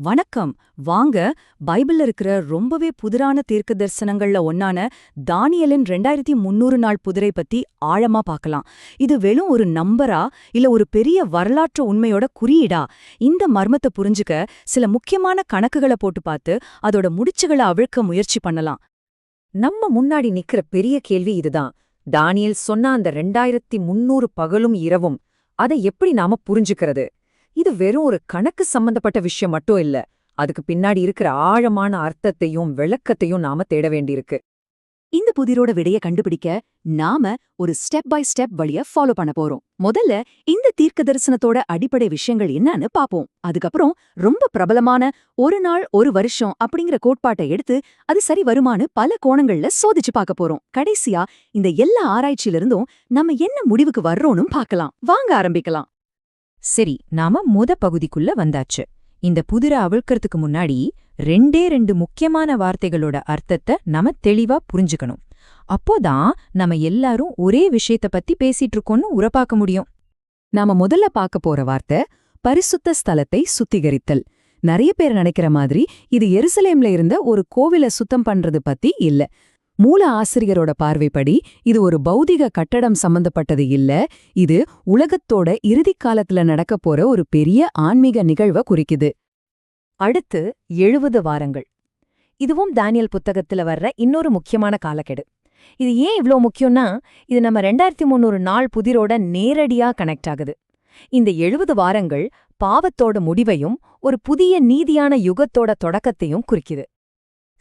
வணக்கம். வாங்க பைபிள்ல இருக்கிற ரொம்பவே புதிரான தீர்க்க தரிசனங்கள்ல ஒன்னான தானியலின் ரெண்டாயிரத்தி முன்னூறு நாள் புதிரை பத்தி ஆழமா பார்க்கலாம். இது வெறும் ஒரு நம்பரா இல்ல ஒரு பெரிய வரலாற்று உண்மையோட குறியீடா? இந்த மர்மத்தை புரிஞ்சுக்க சில முக்கியமான கணக்குகளை போட்டு பார்த்து அதோட முடிச்சுகளை அவிழ்க்க முயற்சி பண்ணலாம். நம்ம முன்னாடி நிக்கிற பெரிய கேள்வி இதுதான். தானியல் சொன்ன அந்த ரெண்டாயிரத்தி முன்னூறு பகலும் இரவும் அதை எப்படி நாம புரிஞ்சுக்கிறது? இது வெறும் ஒரு கணக்கு சம்பந்தப்பட்ட விஷயம் மட்டும் இல்ல. அதுக்கு பின்னாடி இருக்கிற ஆழமான அர்த்தத்தையும் விளக்கத்தையும் நாம தேட வேண்டியிருக்கு. இந்த புதிரோட விடைய கண்டுபிடிக்க நாம ஒரு ஸ்டெப் பை ஸ்டெப் வழிய ஃபாலோ பண்ண போறோம். முதல்ல இந்த தீர்க்க தரிசனத்தோட அடிப்படை விஷயங்கள் என்னன்னு பாப்போம். அதுக்கப்புறம் ரொம்ப பிரபலமான ஒரு நாள் ஒரு வருஷம் அப்படிங்கிற கோட்பாட்டை எடுத்து அது சரி வருமானு பல கோணங்கள்ல சோதிச்சு பார்க்க போறோம். கடைசியா இந்த எல்லா ஆராய்ச்சியிலிருந்தும் நம்ம என்ன முடிவுக்கு வர்றோம்னு பார்க்கலாம் வாங்க ஆரம்பிக்கலாம். சரி நாம முத பகுதிக்குள்ள வந்தாச்சு. இந்த புதிர அவிழ்க்கறதுக்கு முன்னாடி ரெண்டே ரெண்டு முக்கியமான வார்த்தைகளோட அர்த்தத்தை நாம தெளிவா புரிஞ்சுக்கணும். அப்போதான் நம்ம எல்லாரும் ஒரே விஷயத்த பத்தி பேசிட்டு இருக்கோம்னு உரப்பாக்க முடியும். நாம முதல்ல பார்க்க போற வார்த்தை பரிசுத்த ஸ்தலத்தை சுத்திகரித்தல். நிறைய பேர் நினைக்கிற மாதிரி இது எருசலேம்ல இருந்த ஒரு கோவில சுத்தம் பண்றது பத்தி இல்ல. மூல ஆசிரியரோட பார்வைப்படி இது ஒரு பௌதிக கட்டடம் சம்பந்தப்பட்டது இல்ல. இது உலகத்தோட இறுதிக் காலத்துல நடக்க போற ஒரு பெரிய ஆன்மீக நிகழ்வ குறிக்குது. அடுத்து எழுபது வாரங்கள். இதுவும் தானியல் புத்தகத்துல வர்ற இன்னொரு முக்கியமான காலக்கெடு. இது ஏன் இவ்ளோ முக்கியம்னா இது நம்ம ரெண்டாயிரத்தி முந்நூறு நாள் புதிரோட நேரடியா கனெக்ட் ஆகுது. இந்த எழுபது வாரங்கள் பாவத்தோட முடிவையும் ஒரு புதிய நீதியான யுகத்தோட தொடக்கத்தையும் குறிக்குது.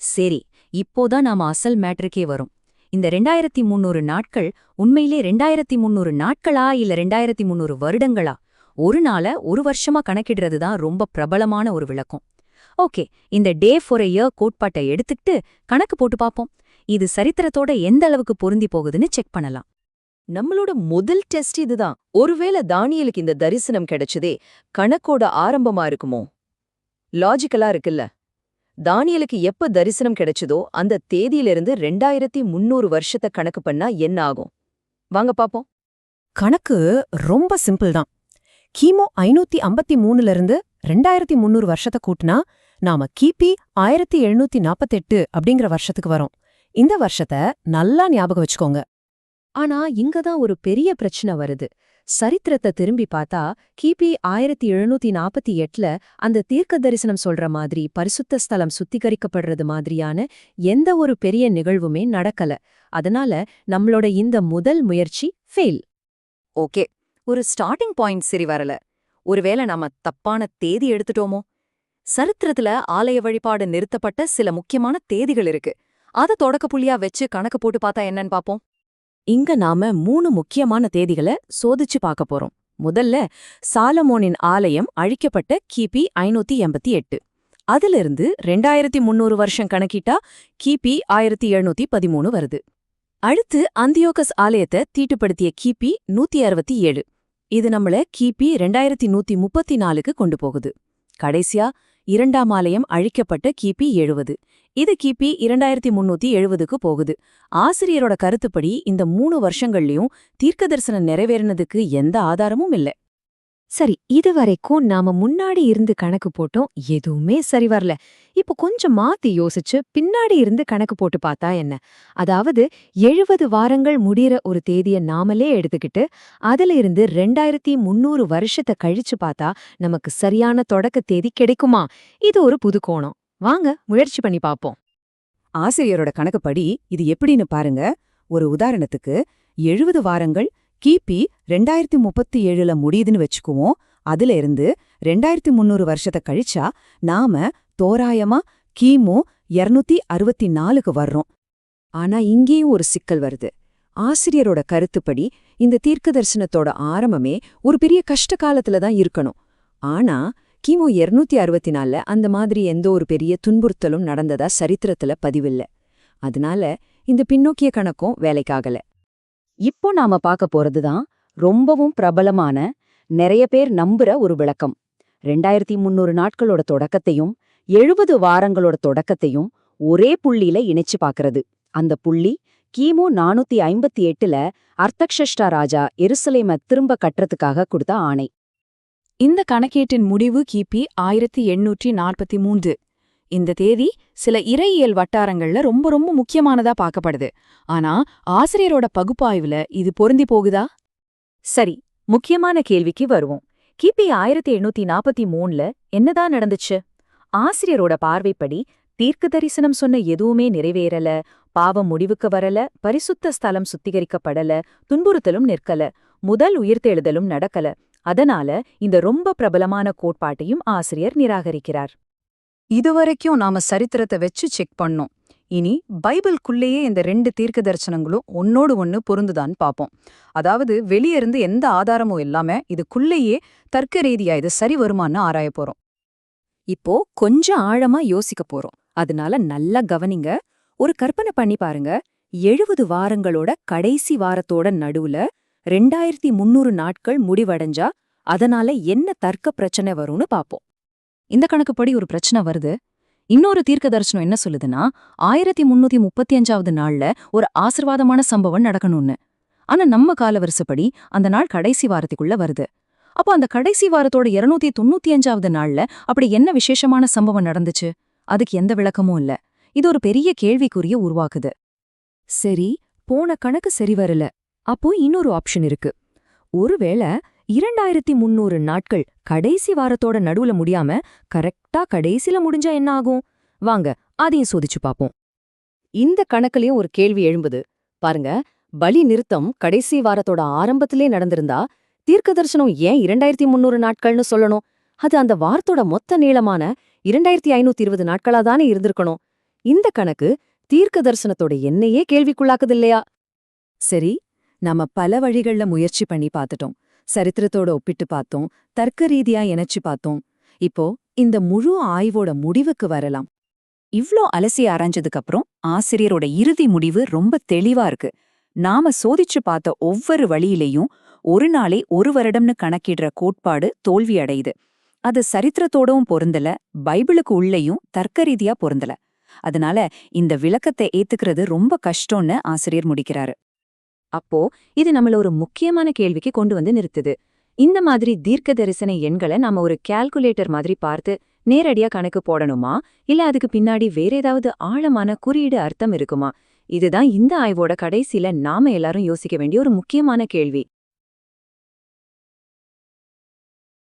சரி இப்போதான் நாம அசல் மேட்ருக்கே வரும். இந்த ரெண்டாயிரத்தி முந்நூறு நாட்கள் உண்மையிலே ரெண்டாயிரத்தி முந்நூறு நாட்களா இல்ல ரெண்டாயிரத்தி முந்நூறு வருடங்களா? ஒரு நாள ஒரு வருஷமா கணக்கிடுறது தான் ரொம்ப பிரபலமான ஒரு விளக்கம். ஓகே இந்த டே ஃபார் எ இயர் கோட்பாட்டை எடுத்துக்கிட்டு கணக்கு போட்டு பார்ப்போம் இது சரித்திரத்தோட எந்த அளவுக்கு பொருந்தி போகுதுன்னு செக் பண்ணலாம். நம்மளோட முதல் டெஸ்ட் இதுதான். ஒருவேளை தானியலுக்கு இந்த தரிசனம் கிடைச்சதே கணக்கோட ஆரம்பமா இருக்குமோ? லாஜிக்கலா இருக்குல்ல. தானியலுக்கு எப்ப தரிசனம் கிடைச்சதோ அந்த தேதியிலிருந்து ரெண்டாயிரத்தி முன்னூறு வருஷத்தை கணக்கு பண்ணா என்ன ஆகும்? வாங்க பாப்போம். கணக்கு ரொம்ப சிம்பிள் தான். கிமு ஐநூத்தி ஐம்பத்தி மூணுல இருந்து ரெண்டாயிரத்தி முன்னூறு வருஷத்தை கூட்டினா நாம கிபி ஆயிரத்தி எழுநூத்தி நாப்பத்தெட்டு அப்படிங்கிற வருஷத்துக்கு வரோம். இந்த வருஷத்தை நல்லா ஞாபகம் வச்சுக்கோங்க. ஆனா இங்கதான் ஒரு பெரிய பிரச்சனை வருது. சரித்திரத்தை திரும்பி பார்த்தா கிபி ஆயிரத்தி எழுநூத்தி நாற்பத்தி எட்டுல அந்த தீர்க்க தரிசனம் சொல்ற மாதிரி பரிசுத்த ஸ்தலம் சுத்திகரிக்கப்படுறது மாதிரியான எந்த ஒரு பெரிய நிகழ்வுமே நடக்கல. அதனால நம்மளோட இந்த முதல் முயற்சி ஃபெயில் ஓகே. ஒரு ஸ்டார்டிங் பாயிண்ட் சரி வரல. ஒருவேளை நாம தப்பான தேதி எடுத்துட்டோமோ? சரித்திரத்துல ஆலய வழிபாடு நிறுத்தப்பட்ட சில முக்கியமான தேதிகள் இருக்கு. அத தொடக்க புள்ளியா வச்சு கணக்கு போட்டு பார்த்தா என்னன்னு பாப்போம் இங்க நாம மூணு முக்கியமான தேதிகளை சோதிச்சு பார்க்க போறோம். முதல்ல சாலமோனின் ஆலயம் அழிக்கப்பட்ட கிபி ஐநூத்தி எண்பத்தி எட்டு. அதிலிருந்து ரெண்டாயிரத்தி முன்னூறு வருஷம் கணக்கிட்டா கிபி ஆயிரத்தி எழுநூத்தி பதிமூணு வருது. அடுத்து அந்தியோகஸ் ஆலயத்தை தீட்டுப்படுத்திய கிபி நூத்தி அறுபத்தி ஏழு. இது நம்மள கிபி ரெண்டாயிரத்தி நூத்தி முப்பத்தி நாலுக்கு கொண்டு போகுது. கடைசியா இரண்டாம் ஆலயம் அழிக்கப்பட்ட கிபி எழுவது. இது கிபி இரண்டாயிரத்தி முன்னூத்தி எழுபதுக்கு போகுது. ஆசிரியரோட கருத்துப்படி இந்த மூணு வருஷங்கள்லயும் தீர்க்க தரிசனம் நிறைவேறினதுக்கு எந்த ஆதாரமும் இல்ல. சரி இதுவரைக்கும் நாம முன்னாடி இருந்து கணக்கு போட்டோம் எதுவுமே சரி வரல. இப்போ கொஞ்சம் மாத்தி யோசிச்சு பின்னாடி இருந்து கணக்கு போட்டு பார்த்தா என்ன? அதாவது எழுபது வாரங்கள் முடிகிற ஒரு தேதிய நாமளே எடுத்துக்கிட்டு அதுல இருந்து ரெண்டாயிரத்தி முன்னூறு வருஷத்தை கழிச்சு பார்த்தா நமக்கு சரியான தொடக்க தேதி கிடைக்குமா? இது ஒரு புது கோணம் வாங்க முயற்சி பண்ணி பாப்போம். ஆசிரியரோட கணக்குப்படி இது எப்படின்னு பாருங்க. ஒரு உதாரணத்துக்கு எழுபது வாரங்கள் கிபி ரெண்டாயிரத்தி முப்பத்தி ஏழுல முடியுதுன்னு வச்சுக்குவோம். அதுல இருந்து ரெண்டாயிரத்தி முன்னூறு வருஷத்தை கழிச்சா நாம தோராயமா கிமு இருநூத்தி அறுபத்தி நாலுக்கு வர்றோம். ஆனா இங்கேயும் ஒரு சிக்கல் வருது. ஆசிரியரோட கருத்துப்படி இந்த தீர்க்க தரிசனத்தோட ஆரம்பமே ஒரு பெரிய கஷ்ட காலத்துல தான் இருக்கணும். ஆனா கிமு இருநூத்தி அறுபத்தி நாலில் அந்த மாதிரி எந்த ஒரு பெரிய துன்புறுத்தலும் நடந்ததா சரித்திரத்துல பதிவில்ல. அதனால இந்த பின்னோக்கிய கணக்கும் வேலைக்காகல. இப்போ நாம பார்க்க போறதுதான் ரொம்பவும் பிரபலமான நிறைய பேர் நம்புற ஒரு விளக்கம். ரெண்டாயிரத்தி முந்நூறு நாட்களோட தொடக்கத்தையும் எழுபது வாரங்களோட தொடக்கத்தையும் ஒரே புள்ளியில இணைச்சு பார்க்கறது. அந்த புள்ளி கிமு நானூத்தி ஐம்பத்தி எட்டுல அர்த்தக்ஷஷ்டா ராஜா எருசலேம திரும்ப கட்டுறதுக்காக கொடுத்த ஆணை. இந்த கணக்கீட்டின் முடிவு கிபி ஆயிரத்தி எண்ணூற்றி நாற்பத்தி மூன்று. இந்த தேதி சில இறையியல் வட்டாரங்கள்ல ரொம்ப ரொம்ப முக்கியமானதா பார்க்கப்படுது. ஆனா ஆசிரியரோட பகுப்பாய்வுல இது பொருந்தி போகுதா? சரி முக்கியமான கேள்விக்கு வருவோம். கிபி ஆயிரத்தி எண்ணூத்தி நாற்பத்தி மூணுல என்னதான் நடந்துச்சு? ஆசிரியரோட பார்வைப்படி தீர்க்க தரிசனம் சொன்ன எதுவுமே நிறைவேறல பாவம் முடிவுக்கு வரல பரிசுத்த ஸ்தலம் சுத்திகரிக்கப்படல துன்புறுத்தலும் நிற்கல முதல் உயிர்த்தெழுதலும் நடக்கல. அதனால இந்த ரொம்ப பிரபலமான கோட்பாட்டையும் ஆசிரியர் நிராகரிக்கிறார். இதுவரைக்கும் நாம சரித்திரத்தை வச்சு செக் பண்ணோம். இனி பைபிள்குள்ளேயே இந்த ரெண்டு தீர்க்க தரிசனங்களும் ஒன்னோடு ஒன்னு பொருந்துதான் பாப்போம். அதாவது வெளிய இருந்து எந்த ஆதாரமும் இல்லாம இதுக்குள்ளேயே தர்க்க ரீதியா இது சரி வருமான்னு ஆராய போறோம். இப்போ கொஞ்சம் ஆழமா யோசிக்க போறோம். அதனால நல்லா கவனிங்க. ஒரு கற்பனை பண்ணி பாருங்க. எழுபது வாரங்களோட கடைசி வாரத்தோட நடுவுல ரெண்டாயிரத்தி முன்னூறு நாட்கள் முடிவடைஞ்சா அதனால என்ன தர்க்க பிரச்சனை வரும்னு பாப்போம். இந்த கணக்குப்படி ஒரு பிரச்சனை வருது. இன்னொரு தீர்க்க தரிசனம் என்ன சொல்லுதுன்னா ஆயிரத்தி முன்னூத்தி முப்பத்தி அஞ்சாவது நாள்ல ஒரு ஆசிர்வாதமான சம்பவம் நடக்கணும்னு. ஆனா நம்ம காலவரிசைப்படி அந்த நாள் கடைசி வாரத்துக்குள்ள வருது. அப்போ அந்த கடைசி வாரத்தோட இருநூத்தி தொண்ணூத்தி அஞ்சாவது நாள்ல அப்படி என்ன விசேஷமான சம்பவம் நடந்துச்சு? அதுக்கு எந்த விளக்கமும் இல்ல. இது ஒரு பெரிய கேள்விக்குரிய உருவாக்குது. சரி போன கணக்கு சரி வரல. அப்போ இன்னொரு ஆப்ஷன் இருக்கு. ஒருவேளை இரண்டாயிரத்தி முன்னூறு நாட்கள் கடைசி வாரத்தோட நடுவுல முடியாம கரெக்டா கடைசில முடிஞ்சா என்ன ஆகும்? வாங்க அதையும் சோதிச்சு பாப்போம் இந்த கணக்குலயும் ஒரு கேள்வி எழும்புது. பாருங்க பலி நிறுத்தம் கடைசி வாரத்தோட ஆரம்பத்திலே நடந்திருந்தா தீர்க்க தரிசனம் ஏன் இரண்டாயிரத்தி முன்னூறு நாட்கள்னு சொல்லணும்? அது அந்த வாரத்தோட மொத்த நீளமான இரண்டாயிரத்தி ஐநூத்தி இருபது நாட்களா தானே இருந்திருக்கணும். இந்த கணக்கு தீர்க்க தரிசனத்தோட என்னையே கேள்விக்குள்ளாக்குது இல்லையா? சரி நாம பல வழிகள்ல முயற்சி பண்ணி பார்த்துட்டோம். சரித்திரத்தோட ஒப்பிட்டு பார்த்தோம். தர்க்க ரீதியா இணைச்சு பார்த்தோம். இப்போ இந்த முழு ஆய்வோட முடிவுக்கு வரலாம். இவ்ளோ அலசி ஆராய்ஞ்சதுக்கு அப்புறம் ஆசிரியரோட இறுதி முடிவு ரொம்ப தெளிவா இருக்கு. நாம சோதிச்சு பார்த்த ஒவ்வொரு வழியிலையும் ஒரு நாளே ஒரு வருடம்னு கணக்கிடுற கோட்பாடு தோல்வி அடையுது. அது சரித்திரத்தோடவும் பொருந்தல பைபிளுக்கு உள்ளேயும் தர்க்க ரீதியா பொருந்தல. அதனால இந்த விளக்கத்தை ஏத்துக்கிறது ரொம்ப கஷ்டம்னு ஆசிரியர் முடிக்கிறாரு. அப்போ இது நம்மள ஒரு முக்கியமான கேள்விக்கு கொண்டு வந்து நிறுத்துது. இந்த மாதிரி தீர்க்க தரிசன எண்களை நாம ஒரு கால்குலேட்டர் மாதிரி பார்த்து நேரடியா கணக்கு போடணுமா? இல்ல அதுக்கு பின்னாடி வேற ஏதாவது ஆழமான குறியீடு அர்த்தம் இருக்குமா? இதுதான் இந்த ஆய்வோட கடைசியில நாம எல்லாரும் யோசிக்க வேண்டிய ஒரு முக்கியமான கேள்வி.